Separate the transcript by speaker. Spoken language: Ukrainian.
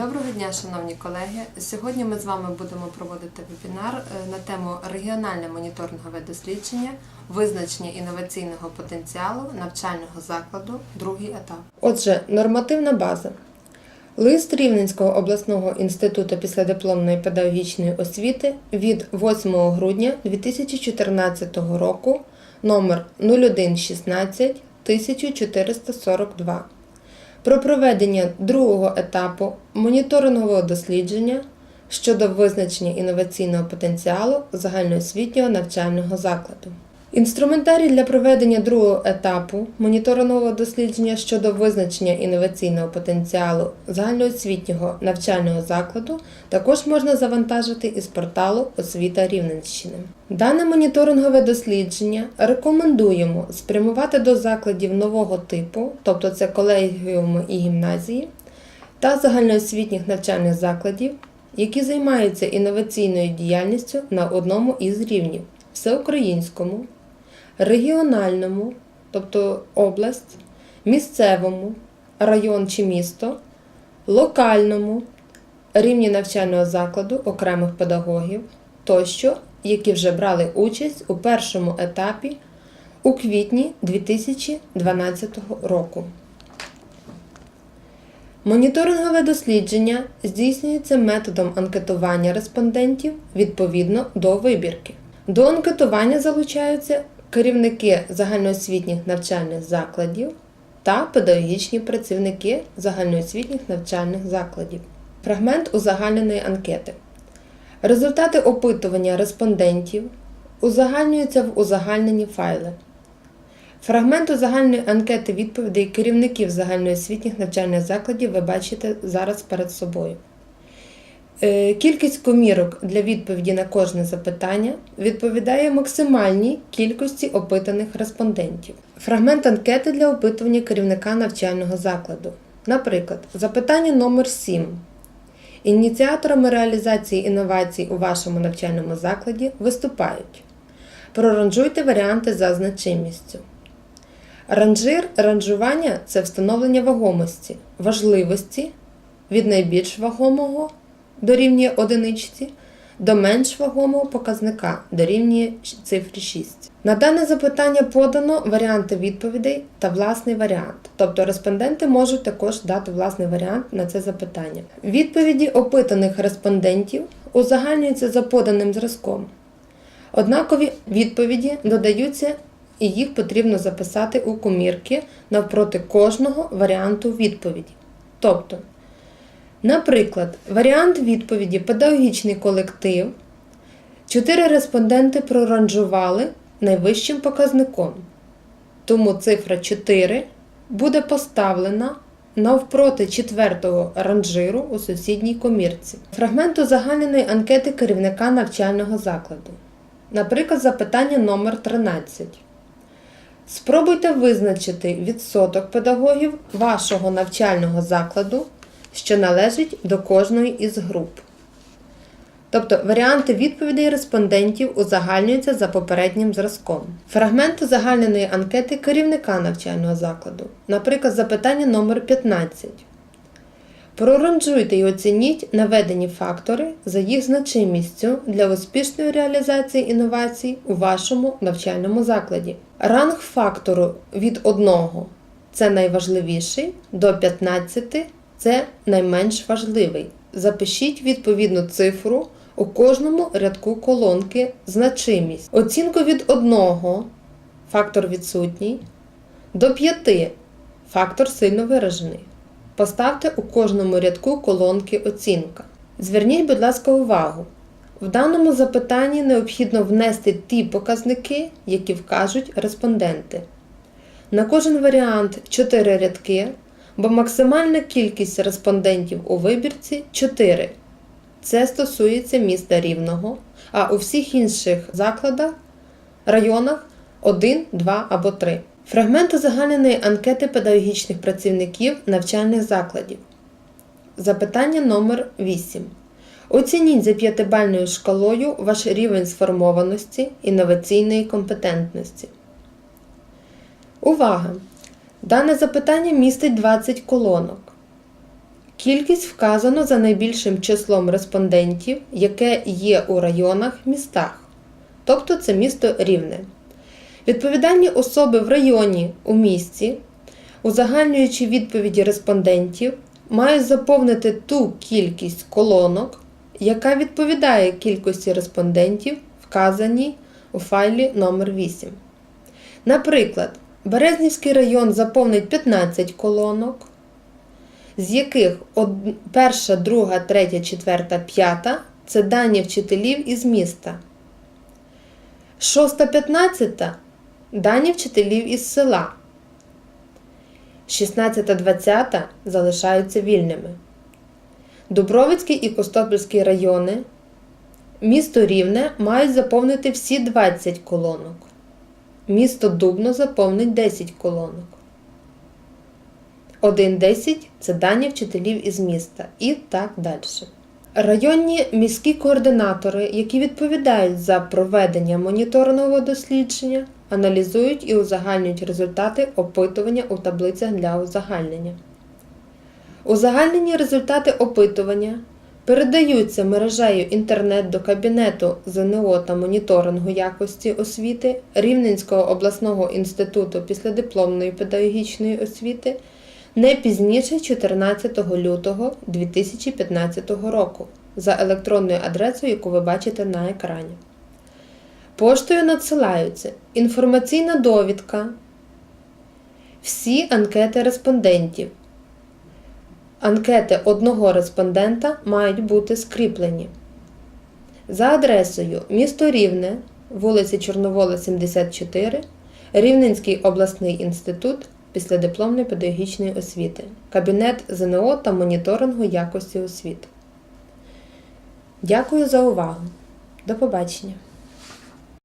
Speaker 1: Доброго дня, шановні колеги. Сьогодні ми з вами будемо проводити вебінар е, на тему регіональне моніторингове дослідження, визначення інноваційного потенціалу навчального закладу, другий етап. Отже, нормативна база. Лист Рівненського обласного інституту післядипломної педагогічної освіти від 8 грудня 2014 року номер 0116 1442 про проведення другого етапу моніторингового дослідження щодо визначення інноваційного потенціалу загальноосвітнього навчального закладу. Інструментарій для проведення другого етапу моніторингового дослідження щодо визначення інноваційного потенціалу загальноосвітнього навчального закладу також можна завантажити із порталу Освіта Рівненщини. Дане моніторингове дослідження рекомендуємо спрямувати до закладів нового типу, тобто це колегіуми і гімназії, та загальноосвітніх навчальних закладів, які займаються інноваційною діяльністю на одному із рівнів всеукраїнському, регіональному, тобто область, місцевому, район чи місто, локальному, рівні навчального закладу окремих педагогів тощо, які вже брали участь у першому етапі у квітні 2012 року. Моніторингове дослідження здійснюється методом анкетування респондентів відповідно до вибірки. До анкетування залучаються керівники загальноосвітніх навчальних закладів та педагогічні працівники загальноосвітніх навчальних закладів. Фрагмент узагальненої анкети. Результати опитування респондентів узагальнюються в узагальнені файли. Фрагмент узагальної анкети відповідей керівників загальноосвітніх навчальних закладів ви бачите зараз перед собою. Е, Кількість комірок для відповіді на кожне запитання відповідає максимальній кількості опитаних респондентів. Фрагмент анкети для опитування керівника навчального закладу. Наприклад, запитання номер 7. Ініціаторами реалізації інновацій у вашому навчальному закладі виступають. Проранжуйте варіанти за значимістю. Ранжир ранжування це встановлення вагомості, важливості від найбільш вагомого дорівнює одиничці до менш вагомого показника дорівнює цифрі 6. На дане запитання подано варіанти відповідей та власний варіант. Тобто респонденти можуть також дати власний варіант на це запитання. Відповіді опитаних респондентів узагальнюються за поданим зразком. Однакові відповіді додаються і їх потрібно записати у комірки навпроти кожного варіанту відповіді. Тобто, наприклад, варіант відповіді педагогічний колектив. Чотири респонденти проранжували найвищим показником. Тому цифра 4 буде поставлена навпроти четвертого ранжиру у сусідній комірці. Фрагмент узагальненої анкети керівника навчального закладу. Наприклад, запитання номер 13. Спробуйте визначити відсоток педагогів вашого навчального закладу, що належить до кожної із груп. Тобто варіанти відповідей респондентів узагальнюються за попереднім зразком. Фрагмент узагальненої анкети керівника навчального закладу. Наприклад, запитання номер 15. Проранжуйте і оцініть наведені фактори за їх значимістю для успішної реалізації інновацій у вашому навчальному закладі. Ранг фактору від 1 це найважливіший до 15 це найменш важливий. Запишіть відповідну цифру у кожному рядку колонки значимість. Оцінку від 1 фактор відсутній до 5 фактор сильно виражений. Поставте у кожному рядку колонки оцінка. Зверніть, будь ласка, увагу. В даному запитанні необхідно внести ті показники, які вкажуть респонденти. На кожен варіант 4 рядки, бо максимальна кількість респондентів у вибірці 4. Це стосується міста Рівного, а у всіх інших закладах, районах 1, 2 або 3. Фрагмент узагальненої анкети педагогічних працівників навчальних закладів. Запитання номер 8. Оцініть за п'ятибальною шкалою ваш рівень сформованості інноваційної компетентності. Увага! Дане запитання містить 20 колонок. Кількість вказано за найбільшим числом респондентів, яке є у районах містах, тобто це місто Рівне. Відповідальні особи в районі у місті, узагальнюючи відповіді респондентів, мають заповнити ту кількість колонок, яка відповідає кількості респондентів, вказаній у файлі номер 8 Наприклад, Березнівський район заповнить 15 колонок, з яких од- перша, друга, третя, четверта, п'ята це дані вчителів із міста. Шоста, п'ятнадцята дані вчителів із села. 16 20 залишаються вільними. Дубровицький і Костопільський райони, місто Рівне мають заповнити всі 20 колонок. Місто Дубно заповнить 10 колонок. 1.10 це дані вчителів із міста і так далі. Районні міські координатори, які відповідають за проведення моніторингового дослідження, аналізують і узагальнюють результати опитування у таблицях для узагальнення. Узагальнені результати опитування передаються мережею інтернет до кабінету ЗНО та моніторингу якості освіти Рівненського обласного інституту післядипломної педагогічної освіти не пізніше 14 лютого 2015 року за електронною адресою, яку ви бачите на екрані. Поштою надсилаються інформаційна довідка, всі анкети респондентів. Анкети одного респондента мають бути скріплені. За адресою місто Рівне, вулиця Чорновола, 74, Рівненський обласний інститут післядипломної педагогічної освіти, Кабінет ЗНО та моніторингу якості освіти. Дякую за увагу. До побачення!